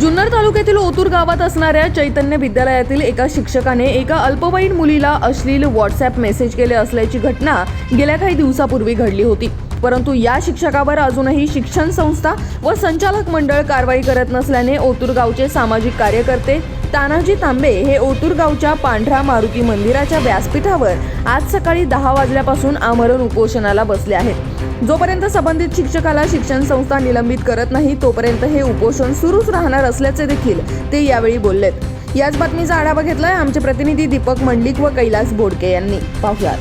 जुन्नर तालुक्यातील ओतूर गावात असणाऱ्या चैतन्य विद्यालयातील एका शिक्षकाने एका अल्पवयीन मुलीला अश्लील व्हॉट्सअप मेसेज केले असल्याची घटना गेल्या काही दिवसापूर्वी घडली होती. परंतु या शिक्षकावर अजूनही शिक्षण संस्था व संचालक मंडळ कारवाई करत नसल्याने ओतूर गावचे सामाजिक कार्यकर्ते तानाजी तांबे हे ओतूर गावच्या पांढरा मारुती मंदिराच्या व्यासपीठावर आज सकाळी दहा वाजल्यापासून आमरण उपोषणाला बसले आहेत. जोपर्यंत संबंधित शिक्षकाला शिक्षण संस्था निलंबित करत नाही तोपर्यंत हे उपोषण सुरूच राहणार असल्याचे देखील ते यावेळी बोललेत. याच बातमीचा आढावा घेतलाय आमचे प्रतिनिधी दीपक मंडलिक व कैलास बोडके यांनी. पाहुयात.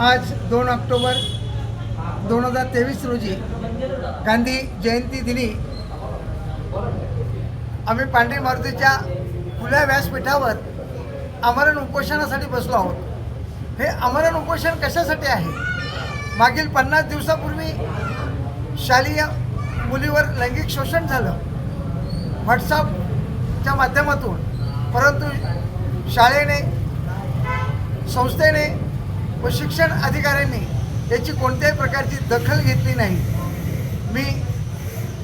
आज दोन ऑक्टोबर दोन हजार तेवीस रोजी गांधी जयंती दिनी आम्ही पांढरी मारुतीच्या खुल्या व्यासपीठावर आमरण उपोषणासाठी बसलो आहोत. हे आमरण उपोषण कशासाठी आहे? मागील पन्नास दिवसापूर्वी शालेय मुलीवर लैंगिक शोषण झालं. व्हॉट्सअपच्या माध्यमातून. परंतु शाळेने संस्थेने व शिक्षण अधिकाऱ्यांनी याची कोणत्याही प्रकारची दखल घेतली नाही. मी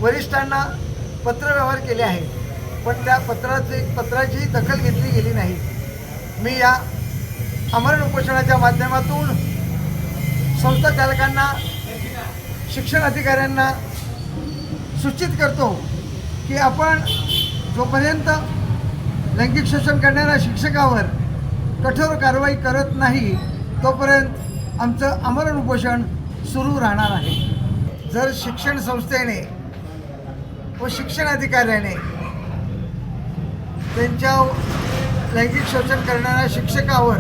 वरिष्ठांना पत्रव्यवहार केले आहे पण त्या पत्राची पत्राची दखल घेतली गेली नाही. मी या अमरण उपोषणाच्या माध्यमातून संस्था चालकांना शिक्षण अधिकाऱ्यांना सूचित करतो की आपण जोपर्यंत लैंगिक शोषण करणाऱ्या शिक्षकावर कठोर कारवाई करत नाही तोपर्यंत आमचं अमरण उपोषण सुरू राहणार आहे. जर शिक्षण संस्थेने व शिक्षण अधिकाऱ्याने त्यांच्या लैंगिक शोषण करणाऱ्या शिक्षकावर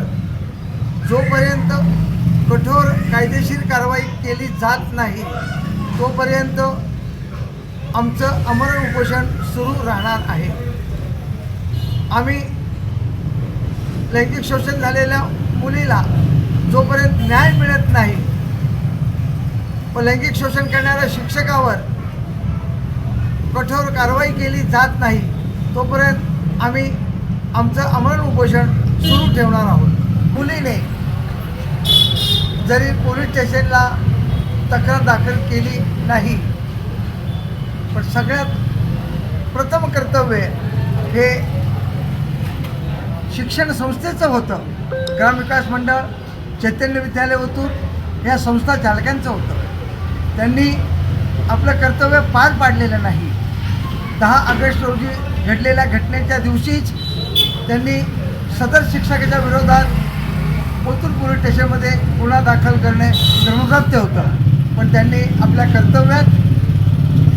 जोपर्यंत कठोर कायदेशीर कारवाई केली जात नाही तोपर्यंत आमचं अमरण उपोषण सुरू राहणार आहे. आम्ही लैंगिक शोषण झालेल्या मुलीला जोपर्यंत न्याय मिळत नाही व लैंगिक शोषण करणाऱ्या शिक्षकावर कठोर कारवाई केली जात नाही तोपर्यंत आम्ही आमचं अमरण उपोषण सुरू ठेवणार आहोत. मुलीने जरी पोलीस स्टेशनला तक्रार दाखल केली नाही पण सगळ्यात प्रथम कर्तव्य हे शिक्षण संस्थेचं होतं. ग्रामविकास मंडळ चैतन्य विद्यालय ओतूर या संस्था चालकांचं होतं. त्यांनी आपलं कर्तव्य पार पाडलेलं नाही. दहा ऑगस्ट रोजी घडलेल्या घटनेच्या दिवशीच त्यांनी सदर शिक्षकाच्या विरोधात ओतूर पोलीस स्टेशनमध्ये गुन्हा दाखल करणे धर्मप्राप्त होतं. पण त्यांनी आपल्या कर्तव्यात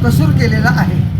कसूर केलेला आहे.